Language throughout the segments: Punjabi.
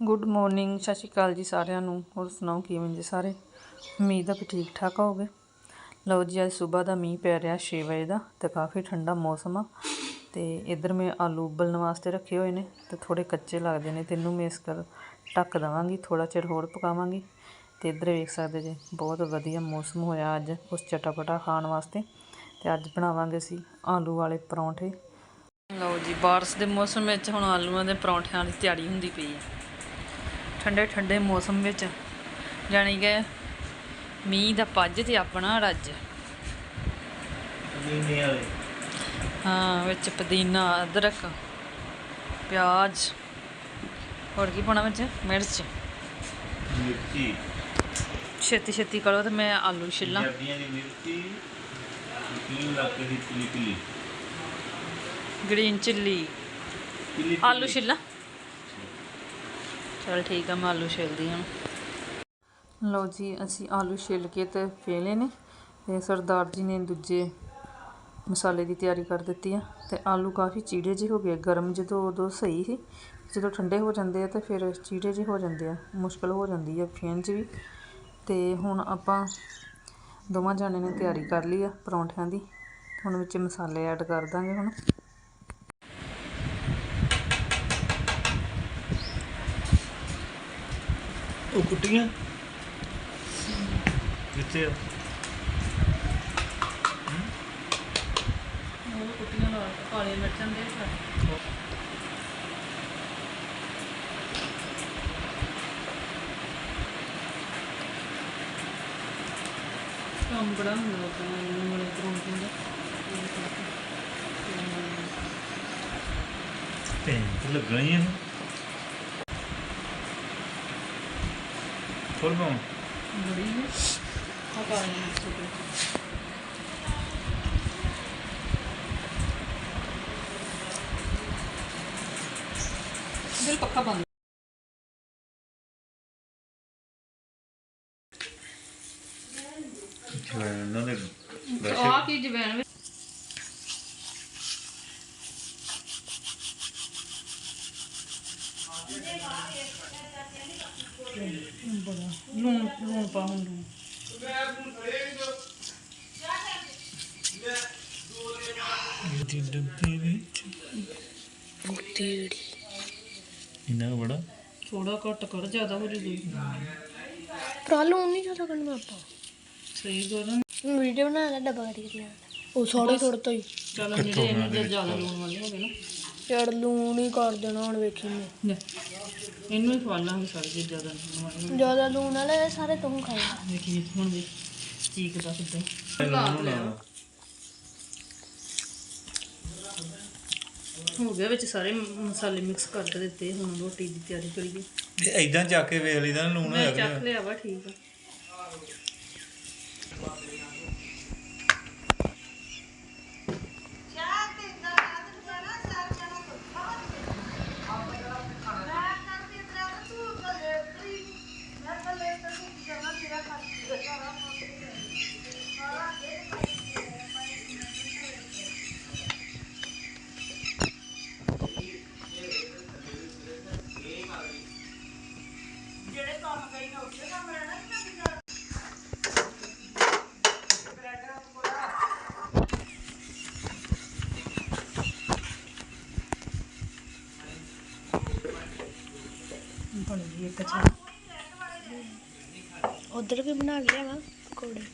ਗੁੱਡ ਮਾਰਨਿੰਗ ਸਤਿ ਸ਼੍ਰੀ ਅਕਾਲ ਜੀ ਸਾਰਿਆਂ ਨੂੰ। ਹੋਰ ਸੁਣਾਓ, ਕਿਵੇਂ ਜੀ ਸਾਰੇ? ਉਮੀਦ ਆ ਕਿ ਠੀਕ ਠਾਕ ਹੋਗੇ? ਲਓ ਜੀ, ਅੱਜ ਸਵੇਰ ਦਾ ਮੀਂਹ ਪੈ ਰਿਹਾ 6 ਵਜੇ ਦਾ ਤੇ ਕਾਫੀ ਠੰਡਾ ਮੌਸਮ ਆ ਤੇ ਇੱਧਰ ਮੈਂ ਆਲੂ ਉਬਲਣ ਵਾਸਤੇ ਰੱਖੇ ਹੋਏ ਨੇ ਤੇ ਥੋੜੇ ਕੱਚੇ ਲੱਗਦੇ ਨੇ। ਤੈਨੂੰ ਮੈਂ ਇਸ ਕਰ ਢੱਕ ਦਵਾਂਗੀ ਥੋੜਾ ਚਿਰ ਹੋਰ ਪਕਾਵਾਂਗੀ ਤੇ ਇੱਧਰ ਵੇਖ ਸਕਦੇ ਜੇ, ਬਹੁਤ ਵਧੀਆ ਮੌਸਮ ਹੋਇਆ ਅੱਜ ਉਸ ਚਟਾਪਟਾ ਖਾਣ ਵਾਸਤੇ ਤੇ ਅੱਜ ਬਣਾਵਾਂਗੇ ਅਸੀਂ ਆਲੂ ਵਾਲੇ ਪਰੌਂਠੇ। ਲਓ ਜੀ, ਬਾਰਿਸ਼ ਦੇ ਮੌਸਮ ਵਿੱਚ ਹੁਣ ਆਲੂਆਂ ਦੇ ਪਰੌਂਠਿਆਂ ਦੀ ਤਿਆਰੀ ਹੁੰਦੀ ਪਈ ਹੈ ਠੰਡੇ ਠੰਡੇ ਮੌਸਮ ਵਿੱਚ ਜਾਣੀ ਕਿ ਮੀਂਹ ਦਾ ਪੱਜ ਤੇ ਆਪਣਾ ਰੱਜ। ਵਾਲੇ। ਹਾਂ ਵਿੱਚ ਪੁਦੀਨਾ ਅਦਰਕ ਪਿਆਜ਼ ਹੋਰ ਕੀ ਪਾਉਣਾ ਵਿੱਚ? ਮਿਰਚ। ਮਿਰਚੀ। ਛੇਤੀ ਛੇਤੀ ਕਰੋ ਤੇ ਮੈਂ ਆਲੂ ਛਿੱਲਾਂ। ਪੰਜਾਬੀਆਂ ਦੀ ਮਿਰਚੀ ਕਿੰਨੀ ਇਲਾਕੇ ਦੀ ਪਿਲੀ ਪਿਲੀ ਗ੍ਰੀਨ ਚਿੱਲੀ। ਆਲੂ ਛਿੱਲਾਂ? ਚਲ ਠੀਕ ਆ, ਮੈਂ ਆਲੂ ਛਿਲਦੀ ਹਾਂ। ਲਓ ਜੀ, ਅਸੀਂ ਆਲੂ ਛਿੱਲ ਕੇ ਤੇ ਫੇਲੇ ਨੇ ਤੇ ਸਰਦਾਰ ਜੀ ਨੇ ਦੂਜੇ ਮਸਾਲੇ ਦੀ ਤਿਆਰੀ ਕਰ ਦਿੱਤੀ ਆ, ਤੇ ਆਲੂ ਕਾਫੀ ਚੀੜੇ ਜਿਹੇ ਹੋ ਗਏ ਗਰਮ ਜਦੋਂ ਉਦੋਂ ਸਹੀ ਸੀ, ਜਦੋਂ ਠੰਡੇ ਹੋ ਜਾਂਦੇ ਆ ਤੇ ਫਿਰ ਚੀੜੇ ਜਿਹੇ ਹੋ ਜਾਂਦੇ ਆ, ਮੁਸ਼ਕਲ ਹੋ ਜਾਂਦੀ ਆ ਫੇਨ 'ਚ ਵੀ। ਤੇ ਹੁਣ ਆਪਾਂ ਦੋਵਾਂ ਜਾਣੇ ਨੇ ਤਿਆਰੀ ਕਰ ਲਈ ਆ ਪਰੌਂਠਿਆਂ ਦੀ, ਹੁਣ ਵਿੱਚ ਮਸਾਲੇ ਐਡ ਕਰ ਦਾਂਗੇ ਹੁਣ। ਉਹ ਕੁੱਟੀਆਂ? ਕਿੱਥੇ ਆ? ਉਹ ਕੁੱਟੀਆਂ ਲਾ ਕਾਲੀਆਂ ਮਿਰਚਾਂ ਦੇ ਕੰਮ ਬੜਾ ਹੁੰਦਾ ਤਾਂ ਇਹਨੂੰ ਵਾਲੇ ਪਰੌਂਠੇ ਦਾ ਤੇ ਲੱਗਾ ਹੀ ਆ ਥੋੜਾ ਨਾ ਬੜੀ ਹੈ ਆ ਕਾਲੀਆਂ ਮਿਰਚਾਂ ਦੇ ਦਿਲ ਪੱਕਾ ਬੰਦ ਇਹਨਾਂ ਦੇ ਆ ਕੀ ਜਵੈਣ ਵਿੱਚ ਬੜਾ ਲੂਣ ਲੂਣ ਪਾ ਹੁਣ ਲੂਣ ਇਹਦੀ ਡੱਬੇ ਵਿੱਚ ਇਹਨਾਂ ਬੜਾ ਥੋੜਾ ਘੱਟ ਕਰ ਜ਼ਿਆਦਾ ਹੋ ਜੂਗਾ ਭਰਾ ਲੂਣ ਨਹੀਂ ਜ਼ਿਆਦਾ ਕਰਨਾ ਆਪਾਂ ਸਹੀ ਗੱਲ ਵੀਡੀਓ ਬਣਾ ਲੈ ਡੱਬਾ ਕੱਢ ਕੇ ਲਿਆ ਉਹ ਥੋੜੇ ਥੋੜੇ ਤੋਂ ਹੀ ਚੱਲ ਮੇਰੇ ਇਹਨੂੰ ਜੇ ਜ਼ਿਆਦਾ ਲੂਣ ਵਾਲੇ ਹੋ ਗਏ ਨਾ ਯਾਰ ਲੂਣ ਹੀ ਕਰ ਦੇਣਾ ਹੁਣ ਵੇਖੀ ਮੈਂ। ਲੈ, ਇਹਨੂੰ ਹੀ ਖਵਾ ਲਾਂਗੇ ਸਾਰੇ ਜੇ ਜ਼ਿਆਦਾ ਵਾਲੇ ਜ਼ਿਆਦਾ ਲੂਣ ਵਾਲੇ ਸਾਰੇ ਤੂੰ ਖਾਏਗਾ ਦੇਖੀ ਹੁਣ ਵੀ ਚੀਕਦਾ ਕਿੱਦਾਂ। ਹੋ ਗਿਆ ਵਿੱਚ ਸਾਰੇ ਮਸਾਲੇ ਮਿਕਸ ਕਰਕੇ ਦਿੱਤੇ ਹੁਣ ਰੋਟੀ ਦੀ ਤਿਆਰੀ ਕਰੀਏ। ਤੇ ਐਦਾਂ ਚੱਕ ਕੇ ਵੇਖ ਲਈਦਾ ਨਾ ਲੂਣ ਮੈਂ ਹੋਇਆ ਚੱਖ ਲਿਆ ਵਾ ਠੀਕ ਆ। ਬਣ ਗਈ ਇੱਕ ਚਾਹ ਉਧਰ ਵੀ ਬਣਾ ਲਿਆ ਵਾ ਪਕੌੜੇ।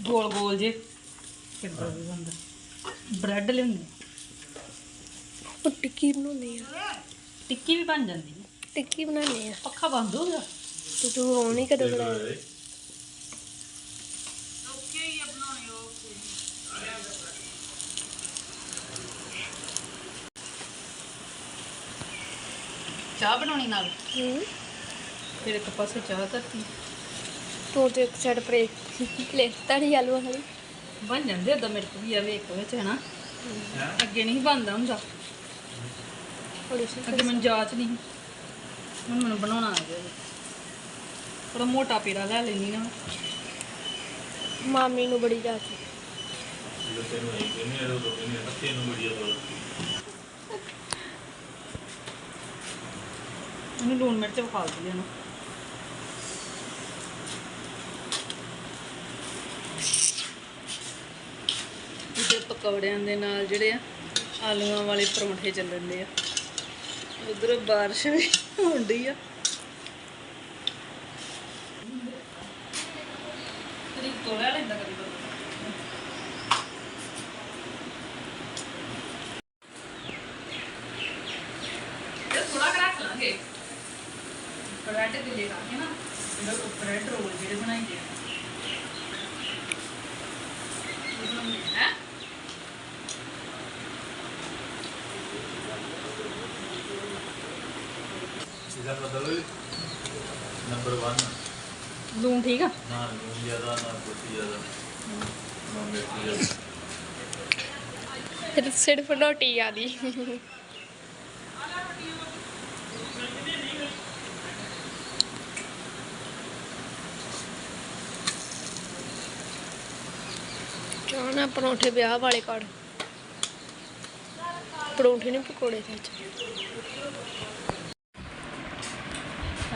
ਗੋਲ ਗੋਲ ਜੇ। ਕਿੱਦਾਂ ਵੀ ਬੰਦਾ। ਬ੍ਰੈਡ ਲਿਆਉਂਦੇ। ਉਹ ਟਿੱਕੀ ਬਣਾਉਣੀ ਆ। ਟਿੱਕੀ ਵੀ ਬਣ ਜਾਂਦੀ। ਹੈ ਟਿੱਕੀ ਬਣਾਉਣੀ ਆ। ਪੱਖਾ ਬੰਦ ਹੋ ਗਿਆ। ਤੇ ਤੂੰ ਨਹੀਂ ਕਦੋਂ ਬਣਾਇਆ ਚਾਹ ਬਣਾਉਣੀ ਨਾਲ? ਹੂੰ। ਫਿਰ ਇੱਕ ਪਾਸੇ ਚਾਹ ਧਰਤੀ। ਤੂੰ ਤੇ ਇੱਕ ਸਾਈਡ ਪਰੇ ਲੈ ਤੜੀ ਆਲੂ ਵਾਲੀ। ਬਣ ਜਾਂਦੇ ਉਦਾਂ ਮੇਰੇ ਕੋਲ ਵੀ ਆ ਵੇਖ ਵਿੱਚ ਹੈ ਨਾ ਅੱਗੇ ਨਹੀਂ ਬਣਦਾ ਹੁੰਦਾ। ਥੋੜੀ ਸੀ ਅੱਗੇ ਮੈਨੂੰ ਜਾਚ ਨਹੀਂ। ਹੁਣ ਮੈਨੂੰ ਬਣਾਉਣਾ ਆ ਗਿਆ। ਥੋੜਾ ਮੋਟਾ ਪੀੜਾ ਲੈ ਲੈਣੀ ਨਾ ਮਾਮੀ ਨੂੰ ਬੜੀ ਜਾਚ। ਜਦੋਂ ਤੈਨੂੰ ਇਹ ਆ ਤੈਨੂੰ ਬੜੀ ਆ ਉਹਨੂੰ ਲੂਣ ਮਿਰਚ ਵਿਖਾ ਦਿੱਤੀ ਇਹਨੂੰ। ਇਹਦੇ ਪਕੌੜਿਆਂ ਦੇ ਨਾਲ ਜਿਹੜੇ ਆ ਆਲੂਆਂ ਵਾਲੇ ਪਰੌਂਠੇ ਚੱਲਣ ਦੇ ਆ। ਉਧਰ ਬਾਰਿਸ਼ ਵੀ ਹੁੰਦੀ ਆ। ਤੇਰੀ ਤੋੜਿਆ ਲੈਂਦਾ ਕਦੀ ਕਦੀ ਇਹ ਥੋੜਾ ਕਰਾ ਲਾਂਗੇ ਬ੍ਰੈਡ ਦੇ ਲੈ ਕੇ ਨਾ ਇਹਦਾ ਬ੍ਰੈਡ ਰੋਲ ਜਿਹੜੇ ਹੈ? ਇਹਦਾ ਮਤਲਬ ਨੰਬਰ 1 ਲੂਣ ਠੀਕ ਆ? ਨਾ ਲੂਣ ਜ਼ਿਆਦਾ ਨਾ ਕੁਛ ਜ਼ਿਆਦਾ। ਨਾ ਮਿਰਚ ਜ਼ਿਆਦਾ। ਫਿਰ ਸਿਰਫ ਰੋਟੀ ਆਦੀ ਕਿਉਂ ਨਾ ਪਰੌਂਠੇ ਵਿਆਹ ਵਾਲੇ ਕੱਢ ਪਰੌਂਠੇ ਨੇ ਪਕੌੜੇ ਸੱਚ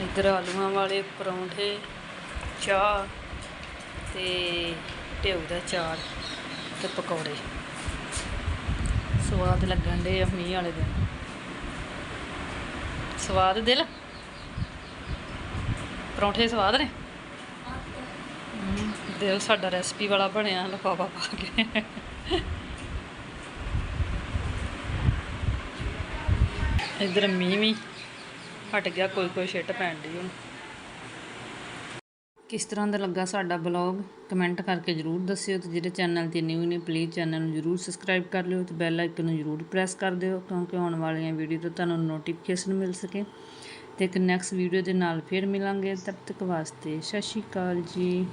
ਇੱਧਰ ਆਲੂਆਂ ਵਾਲੇ ਪਰੌਂਠੇ, ਚਾਹ ਤੇ ਢਿਉ ਦਾ ਚਾਰ ਤੇ ਪਕੌੜੇ। ਸਵਾਦ ਲੱਗਣ ਦੇ ਆ ਮੀਂਹ ਵਾਲੇ ਦਿਨ। ਸਵਾਦ ਦਿਲ? ਪਰੌਂਠੇ ਸਵਾਦ ਨੇ? ਹਮ, ਦਿਲ ਸਾਡਾ ਰੈਸਪੀ ਵਾਲਾ ਬਣਿਆ ਲਫਾਫਾ ਪਾ ਕੇ। ਇੱਧਰ ਮੀਂਹ ਵੀ ਹਟ ਗਿਆ ਕੋਈ ਕੋਈ ਛਿੱਟ ਪੈਣ ਦੀ ਹੁਣ। ਕਿਸ ਤਰ੍ਹਾਂ ਦਾ ਲੱਗਾ ਸਾਡਾ ਬਲੌਗ ਕਮੈਂਟ ਕਰਕੇ ਜਰੂਰ ਦੱਸਿਓ ਤੇ ਜਿਹੜੇ ਚੈਨਲ ਤੇ ਨਿਊ ਨੇ ਪਲੀਜ਼ ਚੈਨਲ ਨੂੰ ਜਰੂਰ ਸਬਸਕ੍ਰਾਈਬ ਕਰ ਲਿਓ ਤੇ ਬੈਲ ਆਈਕਨ ਨੂੰ ਜਰੂਰ ਪ੍ਰੈਸ ਕਰ ਦਿਓ ਕਿਉਂਕਿ ਆਉਣ ਵਾਲੀਆਂ ਵੀਡੀਓ ਤੋਂ ਤੁਹਾਨੂੰ ਨੋਟੀਫਿਕੇਸ਼ਨ ਮਿਲ ਸਕੇ। ਤੇ ਇੱਕ ਨੈਕਸਟ ਵੀਡੀਓ ਦੇ ਨਾਲ ਫਿਰ ਮਿਲਾਂਗੇ। ਤਬ ਤੱਕ ਵਾਸਤੇ ਸਤਿ ਸ਼੍ਰੀ ਅਕਾਲ ਜੀ।